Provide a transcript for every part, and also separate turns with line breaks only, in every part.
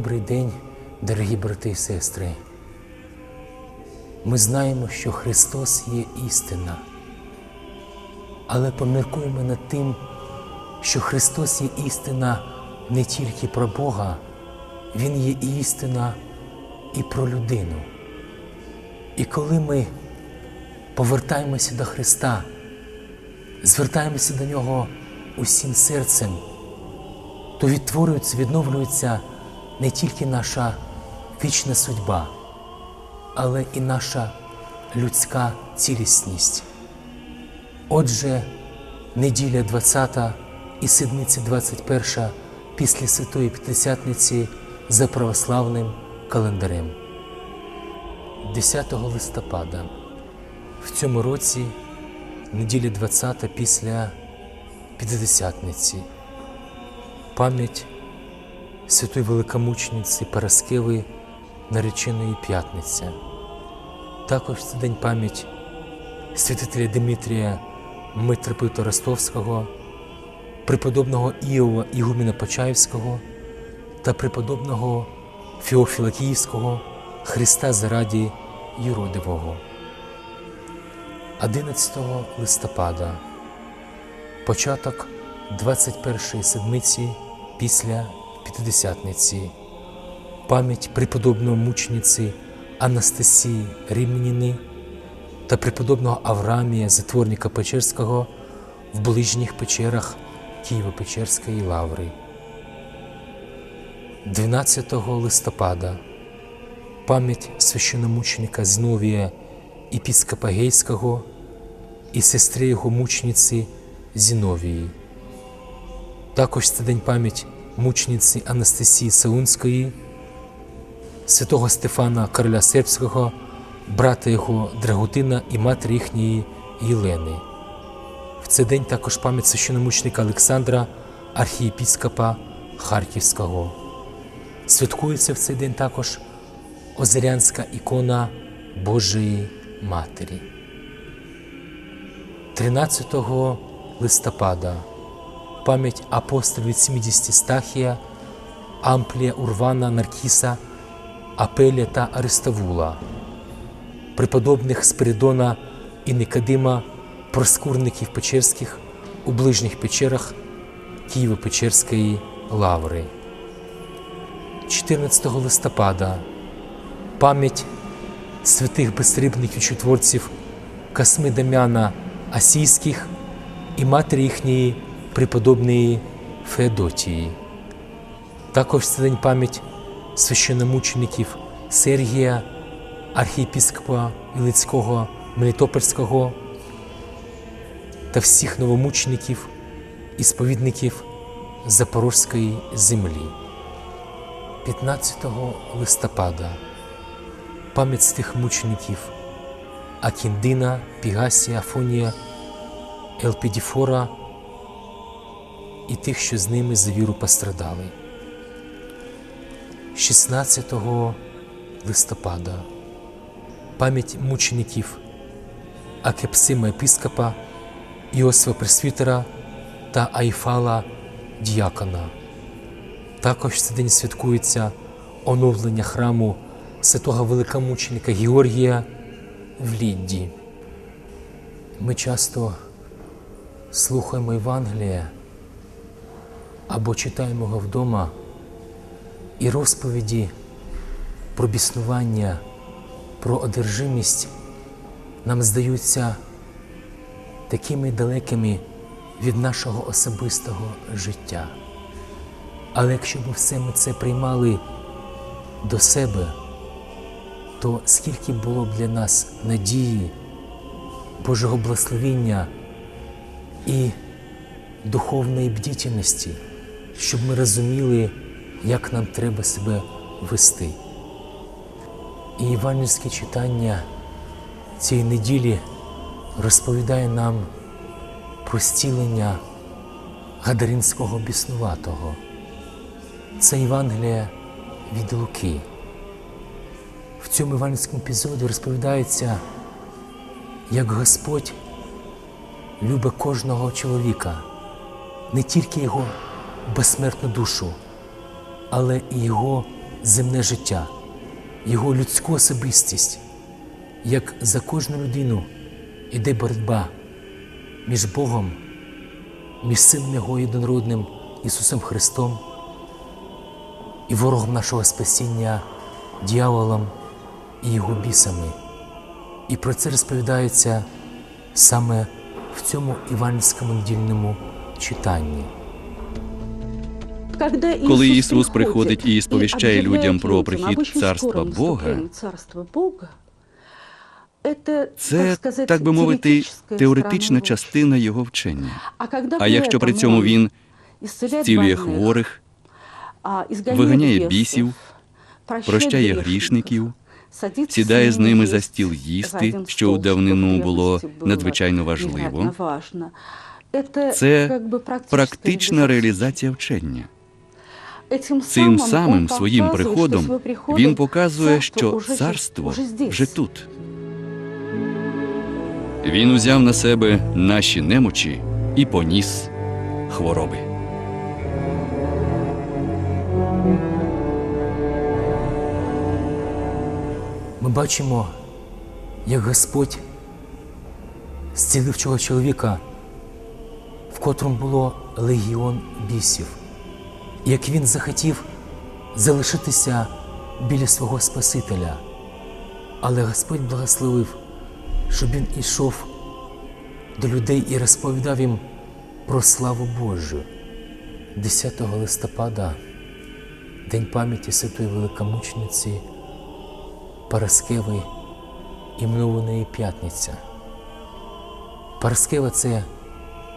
Добрий день, дорогі брати і сестри. Ми знаємо, що Христос є істина, але поміркуємо над тим, що Христос є істина не тільки про Бога, Він є істина і про людину. І коли ми повертаємося до Христа, звертаємося до Нього усім серцем, то відтворюється, відновлюється не тільки наша вічна судьба, але і наша людська цілісність. Отже, неділя 20 і седмиця 21 після Святої П'ятдесятниці за православним календарем. 10 листопада в цьому році неділя 20 після П'ятдесятниці. Пам'ять святої великомучениці Параскеви нареченої п'ятниця. Також це день пам'ять святителя Дмитрія митрополита Ростовського, преподобного Іова Ігуміна Почаївського та преподобного Феофіла Київського Христа зараді Юродивого. 11 листопада початок 21-ї седмиці після П'ятидесятниці, пам'ять преподобного мучениці Анастасії Римляніни та преподобного Авраамія, затворника Печерського в ближніх печерах Києво-Печерської лаври. 12 листопада пам'ять священномученика Зновія Епіскопа Гейського і сестри його мучениці Зіновії. Також це день пам'ять мучениці Анастасії Саунської, святого Стефана Короля Сербського, брата його Драгутина і матері їхньої Єлени. В цей день також пам'ять священномученика Олександра, архієпіскопа Харківського. Святкується в цей день також Озерянська ікона Божої Матері. 13 листопада пам'ять апостолів 70 Стахія, Амплія, Урвана, Наркіса, Апеля та Ареставула, преподобних Спиридона і Никодима, проскурників Печерських у ближніх печерах Києво-Печерської лаври. 14 листопада пам'ять святих безсрібних чутворців Касми Дам'яна Асійських і матері їхньої преподобної Феодотії. Також це день пам'ять священномучеників Сергія, архієпіскопа Ілицького Мелітопольського та всіх новомучеників і сповідників Запорозької землі. 15 листопада пам'ять з тих мучеників Акіндина, Пігасія, Афонія, Елпідіфора і тих, що з ними за віру пострадали. 16 листопада пам'ять мучеників Акепсима епископа, Іосифа Пресвітера та Айфала Діякона. Також цей день святкується оновлення храму святого великомученика Георгія в Лідді. Ми часто слухаємо Євангелія або читаємо його вдома, і розповіді про біснування, про одержимість нам здаються такими далекими від нашого особистого життя. Але якщо б все ми це приймали до себе, то скільки було б для нас надії, Божого благословіння і духовної бдітельності, щоб ми розуміли, як нам треба себе вести. І євангельське читання цієї неділі розповідає нам про зцілення Гадаринського біснуватого. Це Євангелія від Луки. В цьому іванському епізоді розповідається, як Господь любить кожного чоловіка, не тільки його безсмертну душу, але і його земне життя, його людську особистість. Як за кожну людину іде боротьба між Богом, між Сином Його єдинородним Ісусом Христом і ворогом нашого спасіння, дьяволом і його бісами. І про це розповідається саме в цьому іванському недільному читанні.
Коли Ісус приходить і сповіщає людям про прихід Царства Бога, це, так би мовити, теоретична частина його вчення. А якщо при цьому він зцілює хворих,
виганяє бісів, прощає грішників, сідає з ними за стіл їсти, що у давнину було надзвичайно важливо,
це практична реалізація вчення. Цим самим своїм приходом він показує, що царство вже тут. Він узяв на себе наші немочі і поніс хвороби.
Ми бачимо, як Господь зцілив цього чоловіка, в котрому було легіон бісів, як він захотів залишитися біля свого Спасителя. Але Господь благословив, щоб він ішов до людей і розповідав їм про славу Божу. 10 листопада, День пам'яті Святої Великомучениці Параскеви іменованої П'ятниця. Параскева це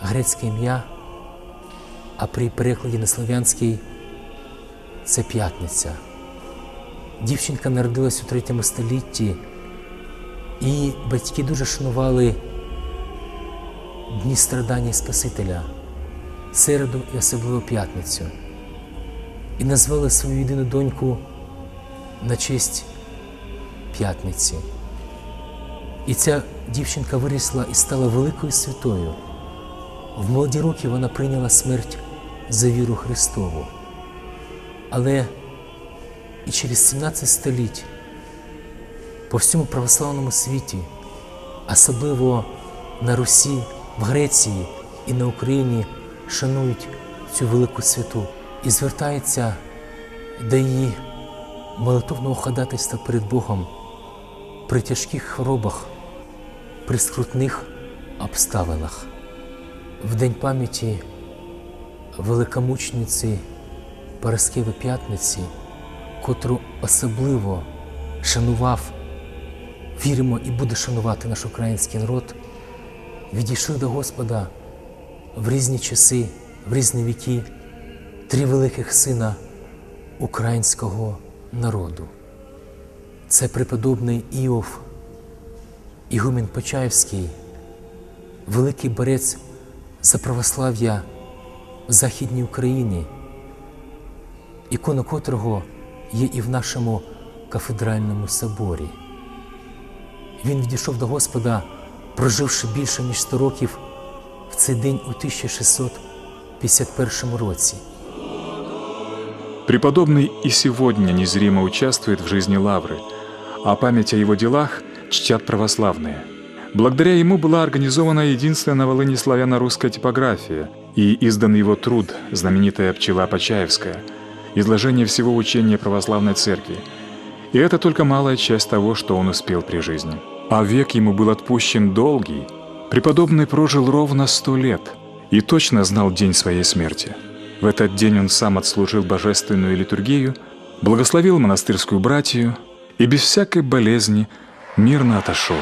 грецьке ім'я, а при перекладі на слов'янський це п'ятниця. Дівчинка народилась у третьому столітті, і батьки дуже шанували дні страдання Спасителя, середу і особливо п'ятницю, і назвали свою єдину доньку на честь п'ятниці. І ця дівчинка вирісла і стала великою святою. В молоді роки вона прийняла смерть за віру Христову. Але і через 17 століть по всьому православному світі, особливо на Русі, в Греції і на Україні шанують цю велику святу і звертаються до її молитовного ходатайства перед Богом при тяжких хворобах, при скрутних обставинах. В День пам'яті великомучниці Параскеви П'ятниці, котру особливо шанував, віримо і буде шанувати наш український народ, відійшли до Господа в різні часи, в різні віки три великих сина українського народу. Це преподобний Іов, Ігумен Почаївський, великий борець за православ'я в Західній Україні, ікона котрого є і в нашому кафедральному соборі. Він відійшов до Господа, проживши більше ніж 100 років в цей день у 1651 році.
Преподобный и сегодня незримо участвует в жизни Лавры, а память о его делах чтят православные. Благодаря ему была организована единственная на Волыни славяно-русская типография и издан его труд «Знаменитая пчела Почаевская» изложение всего учения православной церкви. И это только малая часть того, что он успел при жизни. А век ему был отпущен долгий. Преподобный прожил ровно сто лет и точно знал день своей смерти. В этот день он сам отслужил божественную литургию, благословил монастырскую братью и без всякой болезни мирно отошел.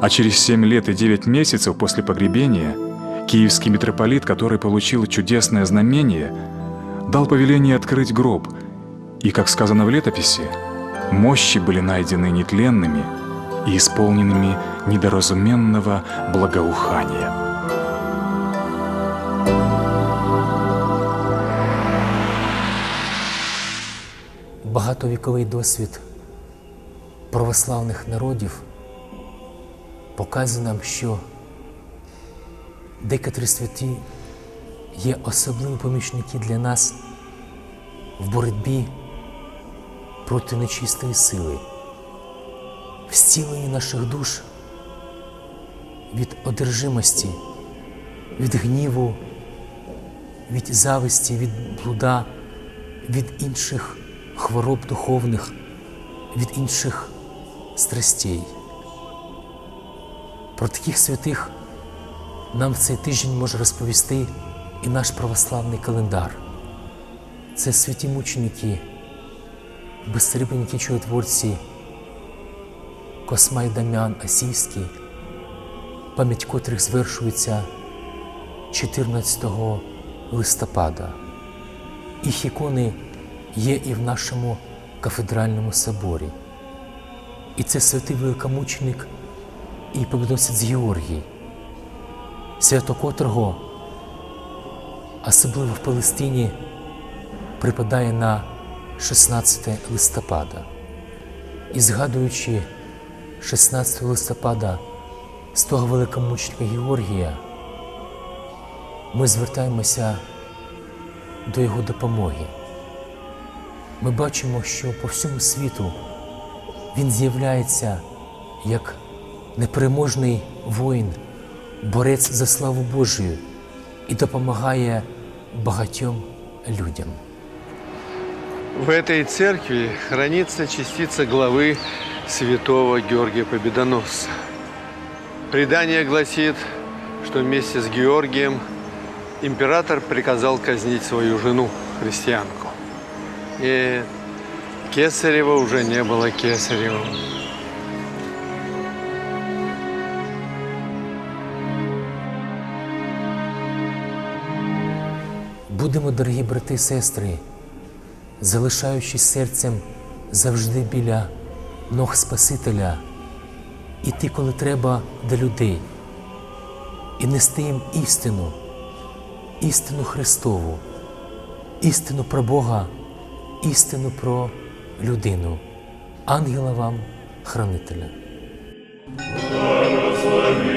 А через семь лет и девять месяцев после погребения киевский митрополит, который получил чудесное знамение, дал повеление открыть гроб, и, как сказано в летописи, мощи были найдены нетленными и исполненными недоразуменного благоухания.
Багатовіковий досвід православних народів показує нам, що Декотрі святі є особливі помічники для нас в боротьбі проти нечистої сили, в зціленні наших душ від одержимості, від гніву, від зависті, від блуда, від інших хвороб духовних, від інших страстей. Про таких святих нам в цей тиждень може розповісти і наш православний календар. Це святі мученики, безсрібні чудотворці Косма і Дам'ян Асійський, пам'ять котрих звершується 14 листопада. Їх ікони є і в нашому кафедральному соборі. І це святий великомученик і побідоносець Георгій, свято котрого, особливо в Палестині, припадає на 16 листопада. І згадуючи 16 листопада з того великомученика Георгія, ми звертаємося до його допомоги. Ми бачимо, що по всьому світу він з'являється як непереможний воїн, борець за славу Божію і допомагає багатьом людям.
В этой церкви хранится частица главы святого Георгия Победоносца. Предание гласит, что вместе с Георгием император приказал казнить свою жену, христианку. И Кесарева уже не было Кесарева.
Будемо, дорогі брати і сестри, залишаючись серцем завжди біля ног Спасителя, іти, коли треба до людей, і нести їм істину, істину Христову, істину про Бога, істину про людину, ангела вам, хранителя.
Благослови